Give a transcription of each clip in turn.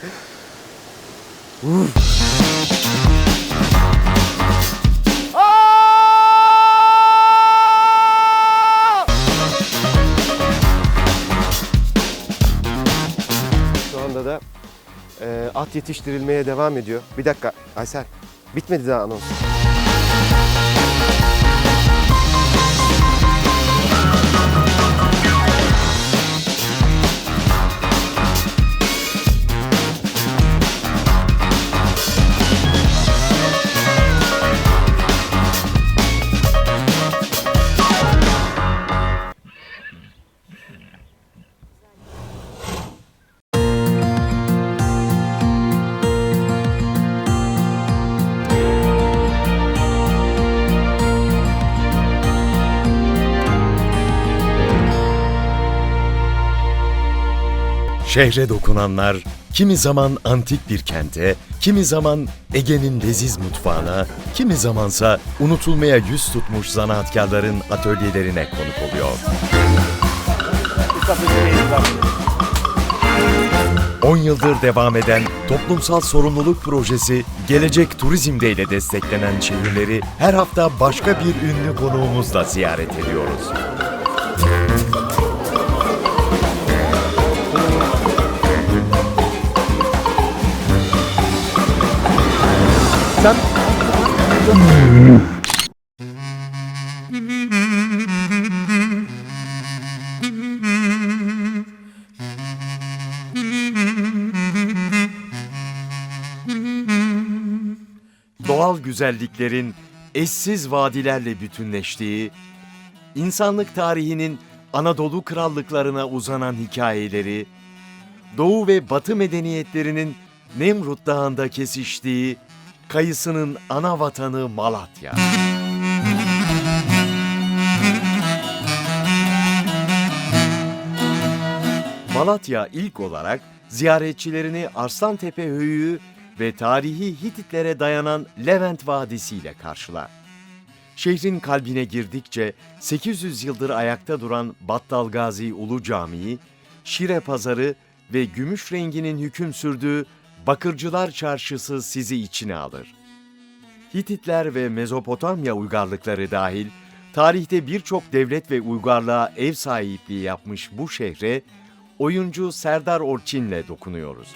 Şu anda da e, at yetiştirilmeye devam ediyor. Bir dakika Aysel. Bitmedi daha anons. Şehre dokunanlar kimi zaman antik bir kente, kimi zaman Ege'nin leziz mutfağına, kimi zamansa unutulmaya yüz tutmuş zanaatkarların atölyelerine konuk oluyor. 10 yıldır devam eden toplumsal sorumluluk projesi Gelecek Turizm'de ile desteklenen şehirleri her hafta başka bir ünlü konuğumuzla ziyaret ediyoruz. Doğal güzelliklerin eşsiz vadilerle bütünleştiği, insanlık tarihinin Anadolu krallıklarına uzanan hikayeleri, Doğu ve Batı medeniyetlerinin Nemrut Dağı'nda kesiştiği, kayısının ana vatanı Malatya. Malatya ilk olarak ziyaretçilerini Arslantepe Höyüğü ve tarihi Hititlere dayanan Levent Vadisi ile karşılar. Şehrin kalbine girdikçe 800 yıldır ayakta duran Battal Gazi Ulu Camii, Şire Pazarı ve gümüş renginin hüküm sürdüğü Bakırcılar Çarşısı sizi içine alır. Hititler ve Mezopotamya uygarlıkları dahil tarihte birçok devlet ve uygarlığa ev sahipliği yapmış bu şehre oyuncu Serdar Orçin'le dokunuyoruz.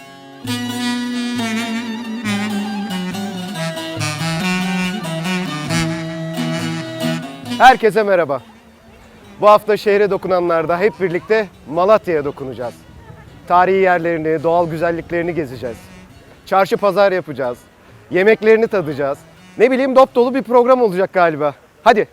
Herkese merhaba. Bu hafta şehre dokunanlarda hep birlikte Malatya'ya dokunacağız. Tarihi yerlerini, doğal güzelliklerini gezeceğiz. Çarşı pazar yapacağız. Yemeklerini tadacağız. Ne bileyim dop dolu bir program olacak galiba. Hadi.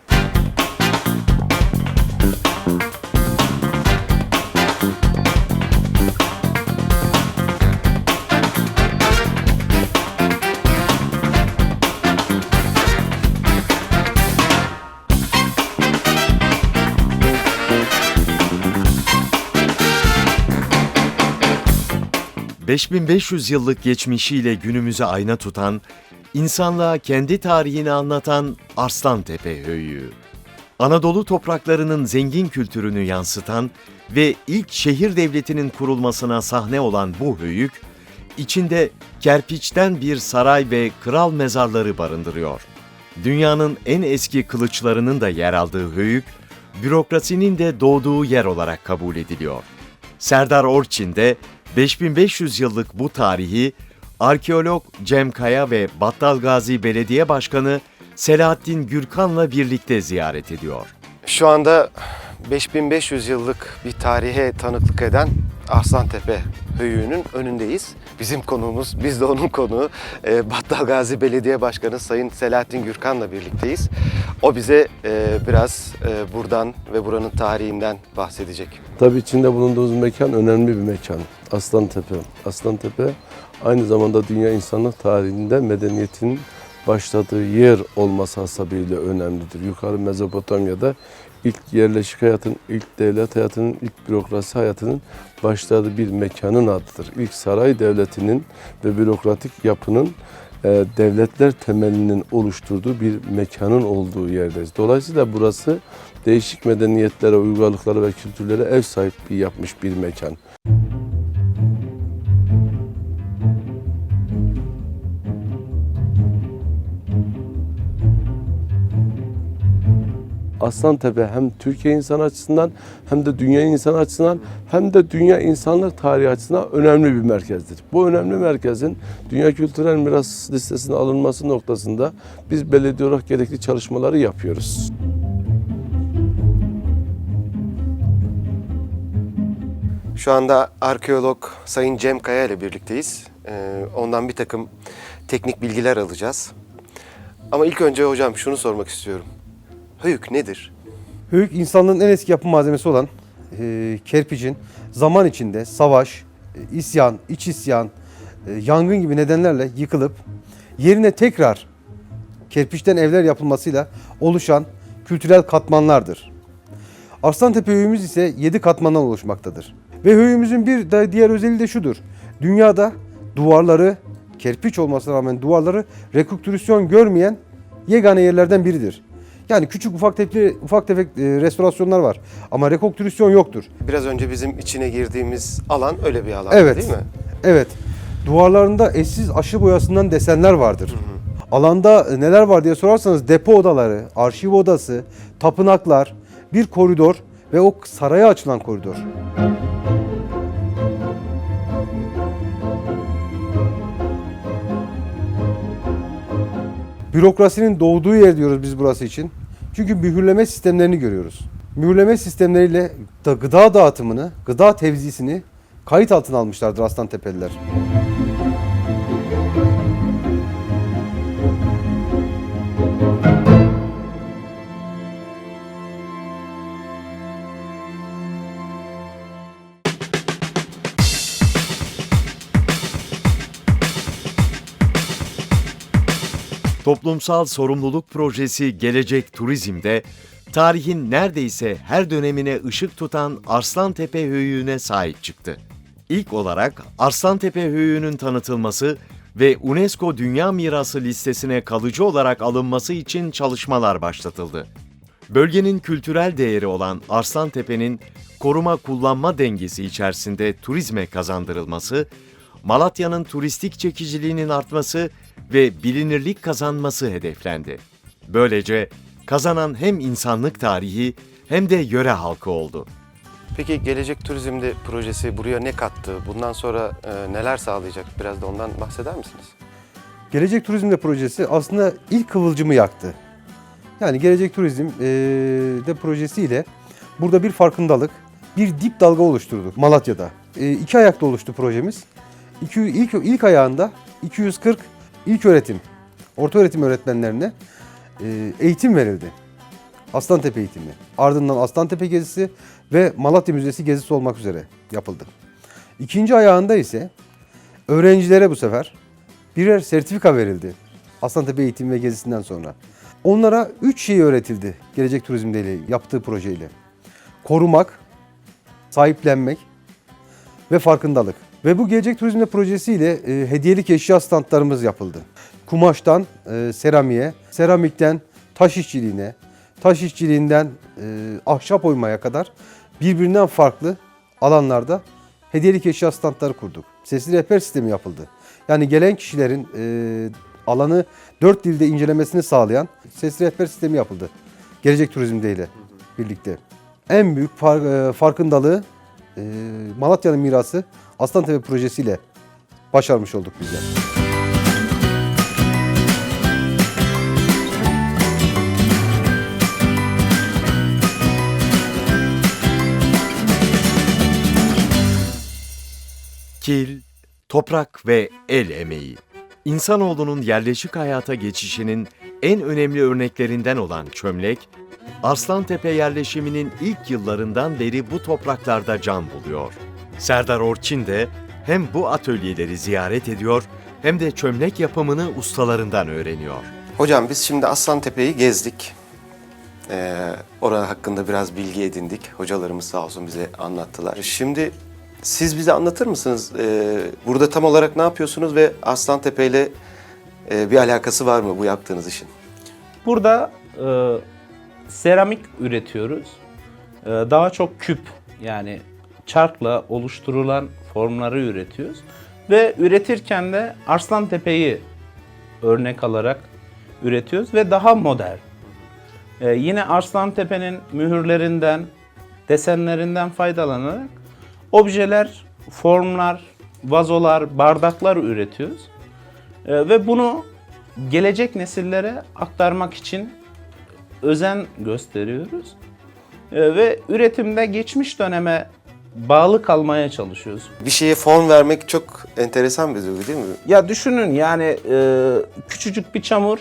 ...5500 yıllık geçmişiyle günümüze ayna tutan... ...insanlığa kendi tarihini anlatan Arslantepe Höyüğü. Anadolu topraklarının zengin kültürünü yansıtan... ...ve ilk şehir devletinin kurulmasına sahne olan bu höyük... ...içinde kerpiçten bir saray ve kral mezarları barındırıyor. Dünyanın en eski kılıçlarının da yer aldığı höyük... ...bürokrasinin de doğduğu yer olarak kabul ediliyor. Serdar Orçin de 5500 yıllık bu tarihi arkeolog Cem Kaya ve Battal Gazi Belediye Başkanı Selahattin Gürkan'la birlikte ziyaret ediyor. Şu anda 5500 yıllık bir tarihe tanıklık eden Arslantepe Höyüğü'nün önündeyiz. Bizim konuğumuz, biz de onun konuğu e, Battal Gazi Belediye Başkanı Sayın Selahattin Gürkan'la birlikteyiz. O bize e, biraz e, buradan ve buranın tarihinden bahsedecek. Tabii içinde bulunduğumuz mekan önemli bir mekan. Aslantepe. Aslantepe aynı zamanda dünya insanlık tarihinde medeniyetin başladığı yer olması hasebiyle önemlidir. Yukarı Mezopotamya'da ilk yerleşik hayatın, ilk devlet hayatının, ilk bürokrasi hayatının başladığı bir mekanın adıdır. İlk saray devletinin ve bürokratik yapının e, devletler temelinin oluşturduğu bir mekanın olduğu yerdeyiz. Dolayısıyla burası değişik medeniyetlere, uygarlıklara ve kültürlere ev sahipliği yapmış bir mekan. Aslantepe hem Türkiye insan açısından hem de dünya insan açısından hem de dünya insanlık tarihi açısından önemli bir merkezdir. Bu önemli merkezin Dünya Kültürel Miras listesine alınması noktasında biz belediye olarak gerekli çalışmaları yapıyoruz. Şu anda arkeolog Sayın Cem Kaya ile birlikteyiz. Ee, ondan bir takım teknik bilgiler alacağız. Ama ilk önce hocam şunu sormak istiyorum. Höyük nedir? Höyük insanlığın en eski yapı malzemesi olan e, kerpicin zaman içinde savaş, e, isyan, iç isyan, e, yangın gibi nedenlerle yıkılıp yerine tekrar kerpiçten evler yapılmasıyla oluşan kültürel katmanlardır. Arslantepe höyüğümüz ise 7 katmandan oluşmaktadır. Ve höyüğümüzün bir diğer özelliği de şudur. Dünyada duvarları kerpiç olmasına rağmen duvarları rekonstrüksiyon görmeyen yegane yerlerden biridir. Yani küçük ufak tefek, ufak tefek e, restorasyonlar var ama rekonstrüksiyon yoktur. Biraz önce bizim içine girdiğimiz alan öyle bir alan Evet. değil mi? Evet. Duvarlarında eşsiz aşı boyasından desenler vardır. Alanda e, neler var diye sorarsanız depo odaları, arşiv odası, tapınaklar, bir koridor ve o saraya açılan koridor. Bürokrasinin doğduğu yer diyoruz biz burası için. Çünkü mühürleme sistemlerini görüyoruz. Mühürleme sistemleriyle da gıda dağıtımını, gıda tevzisini kayıt altına almışlardır Aslan Tepeliler. Toplumsal Sorumluluk Projesi Gelecek Turizm'de tarihin neredeyse her dönemine ışık tutan Arslantepe Höyüğü'ne sahip çıktı. İlk olarak Arslantepe Höyüğü'nün tanıtılması ve UNESCO Dünya Mirası listesine kalıcı olarak alınması için çalışmalar başlatıldı. Bölgenin kültürel değeri olan Arslantepe'nin koruma kullanma dengesi içerisinde turizme kazandırılması, Malatya'nın turistik çekiciliğinin artması ve bilinirlik kazanması hedeflendi. Böylece kazanan hem insanlık tarihi hem de yöre halkı oldu. Peki Gelecek Turizm'de projesi buraya ne kattı? Bundan sonra e, neler sağlayacak? Biraz da ondan bahseder misiniz? Gelecek Turizm'de projesi aslında ilk kıvılcımı yaktı. Yani Gelecek Turizm eee, de projesiyle burada bir farkındalık, bir dip dalga oluşturdu Malatya'da. Eee, iki ayakta oluştu projemiz. İki, ilk, ilk ayağında 240 ilk öğretim, orta öğretim öğretmenlerine eee, eğitim verildi. Aslantepe eğitimi. Ardından Aslantepe gezisi ve Malatya Müzesi gezisi olmak üzere yapıldı. İkinci ayağında ise öğrencilere bu sefer birer sertifika verildi. Aslantepe eğitim ve gezisinden sonra. Onlara üç şey öğretildi Gelecek Turizm'de ile yaptığı projeyle. Korumak, sahiplenmek ve farkındalık. Ve bu Gelecek Turizm'de projesiyle e, hediyelik eşya standlarımız yapıldı. Kumaştan e, seramiğe, seramikten taş işçiliğine, taş işçiliğinden e, ahşap oymaya kadar birbirinden farklı alanlarda hediyelik eşya standları kurduk. Sesli rehber sistemi yapıldı. Yani gelen kişilerin e, alanı dört dilde incelemesini sağlayan sesli rehber sistemi yapıldı. Gelecek Turizm'de ile birlikte. En büyük e, farkındalığı e, Malatya'nın mirası Aslantepe projesiyle başarmış olduk bizler. Kil, toprak ve el emeği. İnsanoğlunun yerleşik hayata geçişinin en önemli örneklerinden olan çömlek, Arslantepe yerleşiminin ilk yıllarından beri bu topraklarda can buluyor. Serdar Orçin de hem bu atölyeleri ziyaret ediyor hem de çömlek yapımını ustalarından öğreniyor. Hocam biz şimdi Aslantepe'yi gezdik. Ee, orada hakkında biraz bilgi edindik. Hocalarımız sağ olsun bize anlattılar. Şimdi siz bize anlatır mısınız? Ee, burada tam olarak ne yapıyorsunuz ve Aslantepe ile e, bir alakası var mı bu yaptığınız işin? Burada e, seramik üretiyoruz. E, daha çok küp yani çarkla oluşturulan formları üretiyoruz. Ve üretirken de Arslantepe'yi örnek alarak üretiyoruz ve daha modern. Ee, yine Arslantepe'nin mühürlerinden, desenlerinden faydalanarak objeler, formlar, vazolar, bardaklar üretiyoruz. Ee, ve bunu gelecek nesillere aktarmak için özen gösteriyoruz. Ee, ve üretimde geçmiş döneme bağlı kalmaya çalışıyoruz. Bir şeye form vermek çok enteresan bir duygu değil mi? Ya düşünün yani e, küçücük bir çamur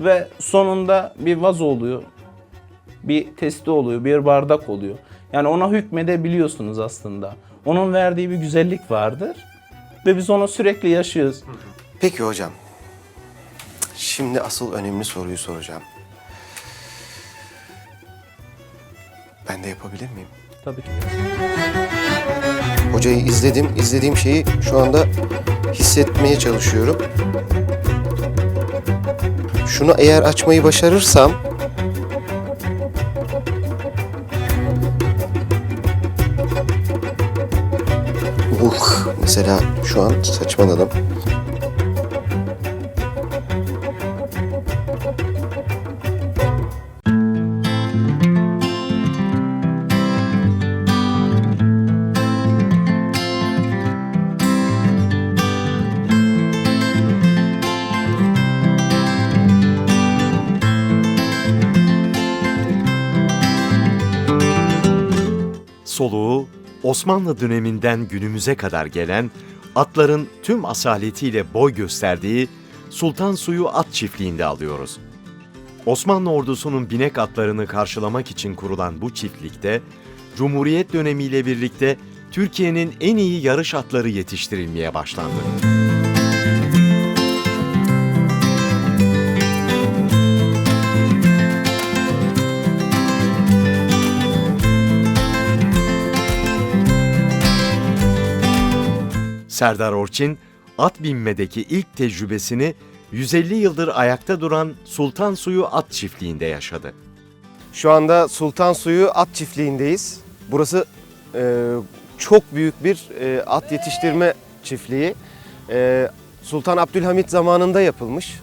ve sonunda bir vazo oluyor. Bir testi oluyor, bir bardak oluyor. Yani ona hükmedebiliyorsunuz aslında. Onun verdiği bir güzellik vardır ve biz onu sürekli yaşıyoruz. Peki hocam. Şimdi asıl önemli soruyu soracağım. Ben de yapabilir miyim? Tabii ki. Hocayı izledim. izlediğim şeyi şu anda hissetmeye çalışıyorum. Şunu eğer açmayı başarırsam Uh, mesela şu an saçmaladım. Osmanlı döneminden günümüze kadar gelen atların tüm asaletiyle boy gösterdiği Sultan Suyu At Çiftliği'nde alıyoruz. Osmanlı ordusunun binek atlarını karşılamak için kurulan bu çiftlikte, Cumhuriyet dönemiyle birlikte Türkiye'nin en iyi yarış atları yetiştirilmeye başlandı. Serdar Orçin, at binmedeki ilk tecrübesini 150 yıldır ayakta duran Sultan Suyu At Çiftliği'nde yaşadı. Şu anda Sultan Suyu At Çiftliği'ndeyiz. Burası e, çok büyük bir e, at yetiştirme çiftliği. E, Sultan Abdülhamit zamanında yapılmış.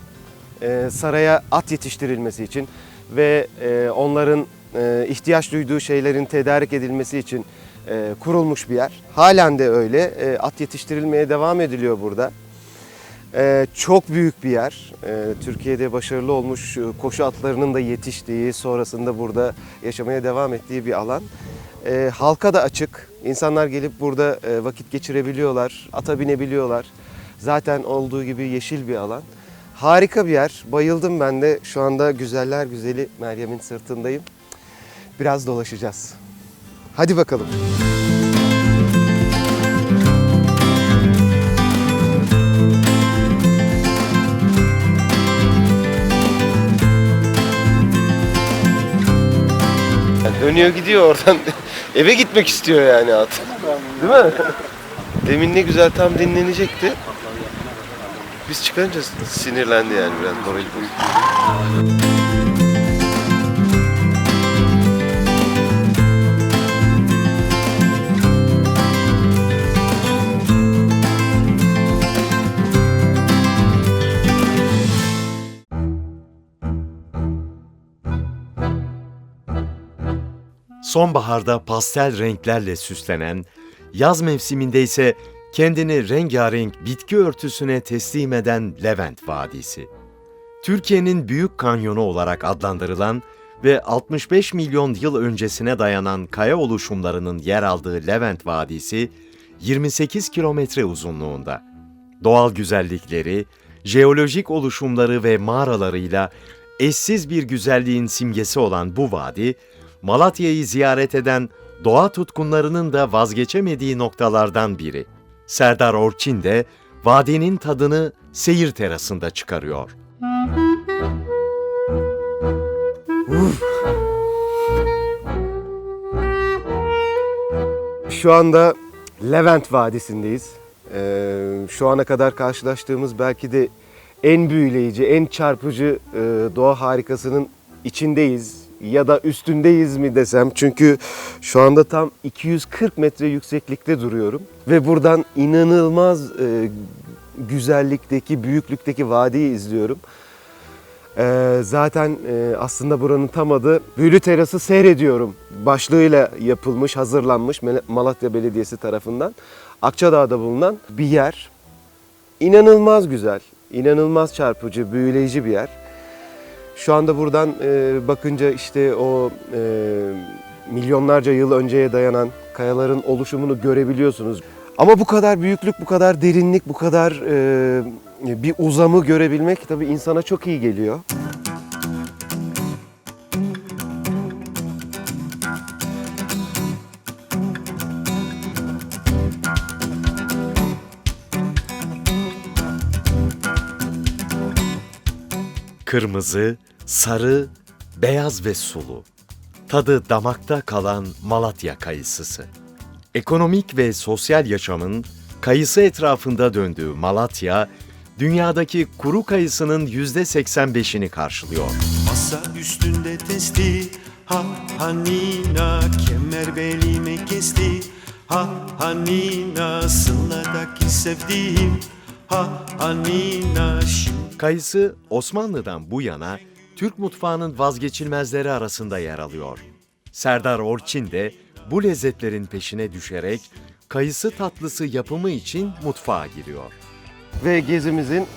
E, saraya at yetiştirilmesi için ve e, onların e, ihtiyaç duyduğu şeylerin tedarik edilmesi için e, kurulmuş bir yer. Halen de öyle. E, at yetiştirilmeye devam ediliyor burada. Ee, çok büyük bir yer. Ee, Türkiye'de başarılı olmuş e, koşu atlarının da yetiştiği, sonrasında burada yaşamaya devam ettiği bir alan. Ee, halka da açık. İnsanlar gelip burada e, vakit geçirebiliyorlar, ata binebiliyorlar. Zaten olduğu gibi yeşil bir alan. Harika bir yer. Bayıldım ben de. Şu anda güzeller güzeli Meryem'in sırtındayım. Biraz dolaşacağız. Hadi bakalım. Dönüyor gidiyor oradan. Eve gitmek istiyor yani at. Değil mi? Demin ne güzel tam dinlenecekti. Biz çıkınca sinirlendi yani biraz morali bozuldu. Sonbaharda pastel renklerle süslenen, yaz mevsiminde ise kendini rengarenk bitki örtüsüne teslim eden Levent Vadisi. Türkiye'nin büyük kanyonu olarak adlandırılan ve 65 milyon yıl öncesine dayanan kaya oluşumlarının yer aldığı Levent Vadisi, 28 kilometre uzunluğunda. Doğal güzellikleri, jeolojik oluşumları ve mağaralarıyla eşsiz bir güzelliğin simgesi olan bu vadi, Malatya'yı ziyaret eden doğa tutkunlarının da vazgeçemediği noktalardan biri. Serdar Orçin de vadinin tadını seyir terasında çıkarıyor. Şu anda Levent Vadisi'ndeyiz. Ee, şu ana kadar karşılaştığımız belki de en büyüleyici, en çarpıcı e, doğa harikasının içindeyiz ya da üstündeyiz mi desem. Çünkü şu anda tam 240 metre yükseklikte duruyorum ve buradan inanılmaz e, güzellikteki, büyüklükteki vadiyi izliyorum. Ee, zaten e, aslında buranın tam adı Büyülü Terası Seyrediyorum başlığıyla yapılmış, hazırlanmış Malatya Belediyesi tarafından. Akçadağ'da bulunan bir yer. İnanılmaz güzel, inanılmaz çarpıcı, büyüleyici bir yer. Şu anda buradan e, bakınca işte o e, milyonlarca yıl önceye dayanan kayaların oluşumunu görebiliyorsunuz. Ama bu kadar büyüklük, bu kadar derinlik, bu kadar e, bir uzamı görebilmek tabii insana çok iyi geliyor. Kırmızı, sarı, beyaz ve sulu. Tadı damakta kalan Malatya kayısısı. Ekonomik ve sosyal yaşamın kayısı etrafında döndüğü Malatya, dünyadaki kuru kayısının %85'ini karşılıyor. Masa üstünde testi Ha Hanina kemer belime kesti Ha Hanina Sıla'daki sevdiğim Ha Hanina şimdi Kayısı Osmanlı'dan bu yana Türk mutfağının vazgeçilmezleri arasında yer alıyor. Serdar Orçin de bu lezzetlerin peşine düşerek kayısı tatlısı yapımı için mutfağa giriyor. Ve gezimizin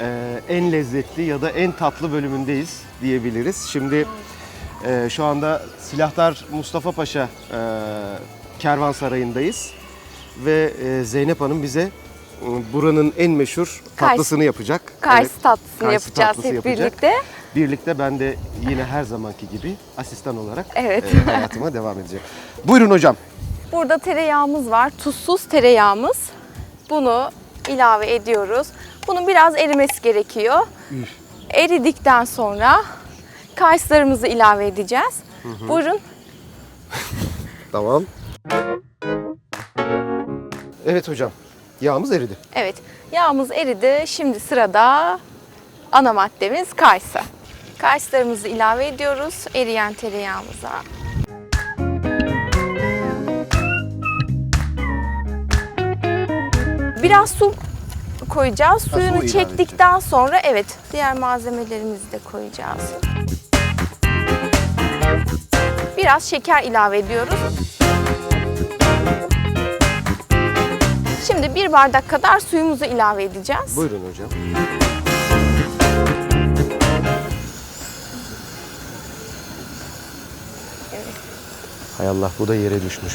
e, en lezzetli ya da en tatlı bölümündeyiz diyebiliriz. Şimdi e, şu anda Silahtar Mustafa Paşa e, Kervansarayı'ndayız. Ve e, Zeynep Hanım bize buranın en meşhur tatlısını yapacak. Kayısı Evet, tatlısını kayısı yapacağız tatlısı hep yapacak. birlikte. Birlikte ben de yine her zamanki gibi asistan olarak Evet. e, hayatıma devam edeceğim. Buyurun hocam. Burada tereyağımız var. Tuzsuz tereyağımız. Bunu ilave ediyoruz. Bunun biraz erimesi gerekiyor. Eridikten sonra kayısılarımızı ilave edeceğiz. Buyurun. Tamam. Evet hocam. Yağımız eridi. Evet. Yağımız eridi. Şimdi sırada ana maddemiz kayısı. Kayısılarımızı ilave ediyoruz eriyen tereyağımıza. Biraz su koyacağız. su Suyunu ilave çektikten sonra evet diğer malzemelerimizi de koyacağız. Biraz şeker ilave ediyoruz. Şimdi bir bardak kadar suyumuzu ilave edeceğiz. Buyurun hocam. Hay Allah bu da yere düşmüş.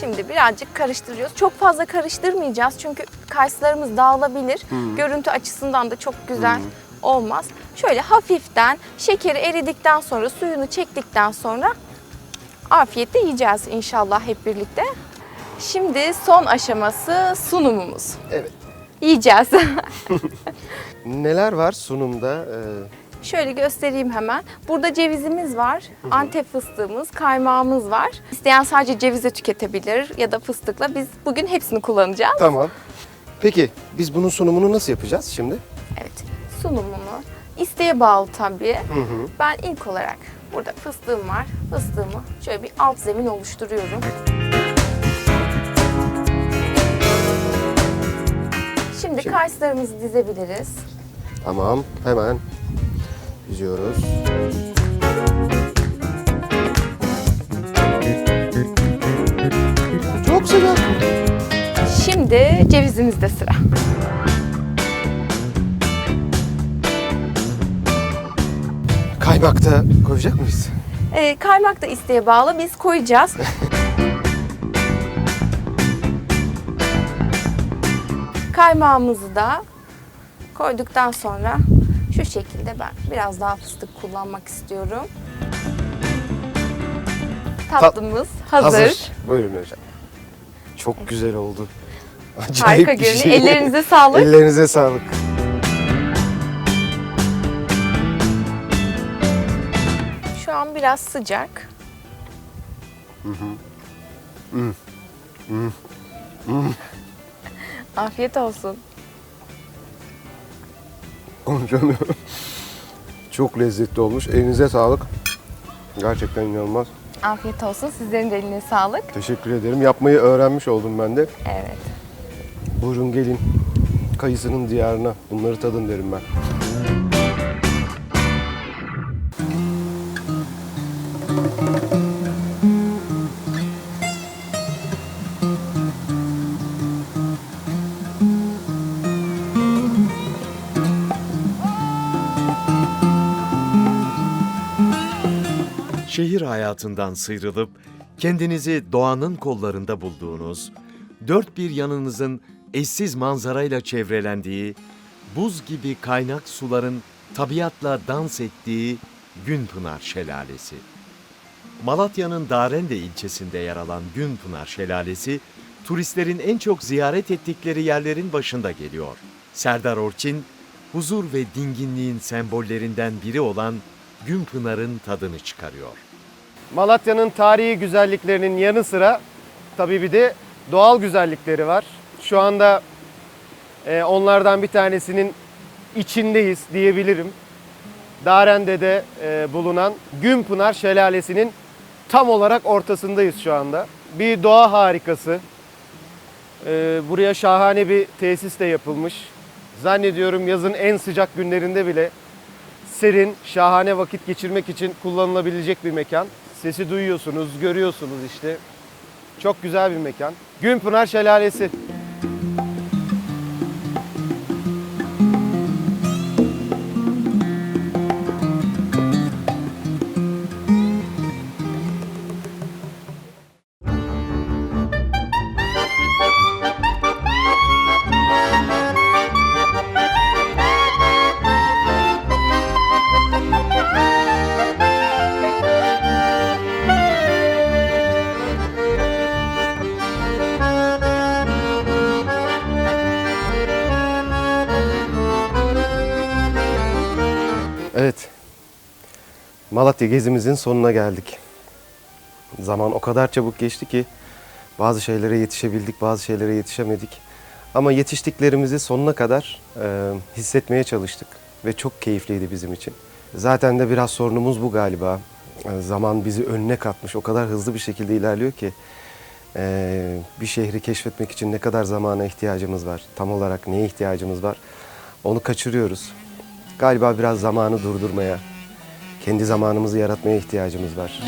Şimdi birazcık karıştırıyoruz. Çok fazla karıştırmayacağız çünkü kayısılarımız dağılabilir. Görüntü açısından da çok güzel olmaz. Şöyle hafiften şekeri eridikten sonra suyunu çektikten sonra afiyetle yiyeceğiz inşallah hep birlikte. Şimdi son aşaması sunumumuz. Evet. Yiyeceğiz. Neler var sunumda? Ee, Şöyle göstereyim hemen. Burada cevizimiz var, antep fıstığımız, kaymağımız var. İsteyen sadece cevizle tüketebilir ya da fıstıkla. Biz bugün hepsini kullanacağız. tamam. Peki biz bunun sunumunu nasıl yapacağız şimdi? Evet, sunumunu isteğe bağlı tabii. Ben ilk olarak burada fıstığım var. Fıstığımı şöyle bir alt zemin oluşturuyorum. Şimdi kayısılarımızı dizebiliriz. Tamam. Hemen diziyoruz. Çok sıcak. Şimdi cevizimizde sıra. Kaymak da koyacak mıyız? Ee, kaymak da isteğe bağlı. Biz koyacağız. Kaymağımızı da koyduktan sonra şu şekilde ben biraz daha fıstık kullanmak istiyorum. Tatlımız hazır. Buyurun hocam. Çok güzel oldu. Acayip Harika bir görünüyor. şey. Ellerinize sağlık. Ellerinize sağlık. Şu an biraz sıcak. Afiyet olsun. Konuşamıyorum. Çok lezzetli olmuş. Elinize sağlık. Gerçekten inanılmaz. Afiyet olsun. Sizlerin de eline sağlık. Teşekkür ederim. Yapmayı öğrenmiş oldum ben de. Evet. Buyurun gelin. kayısının diyarına. Bunları tadın derim ben. Şehir hayatından sıyrılıp kendinizi doğanın kollarında bulduğunuz, dört bir yanınızın eşsiz manzarayla çevrelendiği, buz gibi kaynak suların tabiatla dans ettiği Günpınar Şelalesi. Malatya'nın Darende ilçesinde yer alan Günpınar Şelalesi, turistlerin en çok ziyaret ettikleri yerlerin başında geliyor. Serdar Orçin, huzur ve dinginliğin sembollerinden biri olan Günpınar'ın tadını çıkarıyor. Malatya'nın tarihi güzelliklerinin yanı sıra tabii bir de doğal güzellikleri var. Şu anda e, onlardan bir tanesinin içindeyiz diyebilirim. Darende'de e, bulunan Günpınar Şelalesi'nin tam olarak ortasındayız şu anda. Bir doğa harikası. E, buraya şahane bir tesis de yapılmış. Zannediyorum yazın en sıcak günlerinde bile serin, şahane vakit geçirmek için kullanılabilecek bir mekan. Sesi duyuyorsunuz, görüyorsunuz işte. Çok güzel bir mekan. Günpınar Şelalesi. Malatya gezimizin sonuna geldik. Zaman o kadar çabuk geçti ki bazı şeylere yetişebildik, bazı şeylere yetişemedik. Ama yetiştiklerimizi sonuna kadar e, hissetmeye çalıştık ve çok keyifliydi bizim için. Zaten de biraz sorunumuz bu galiba. E, zaman bizi önüne katmış, o kadar hızlı bir şekilde ilerliyor ki e, bir şehri keşfetmek için ne kadar zamana ihtiyacımız var, tam olarak neye ihtiyacımız var onu kaçırıyoruz. Galiba biraz zamanı durdurmaya, kendi zamanımızı yaratmaya ihtiyacımız var.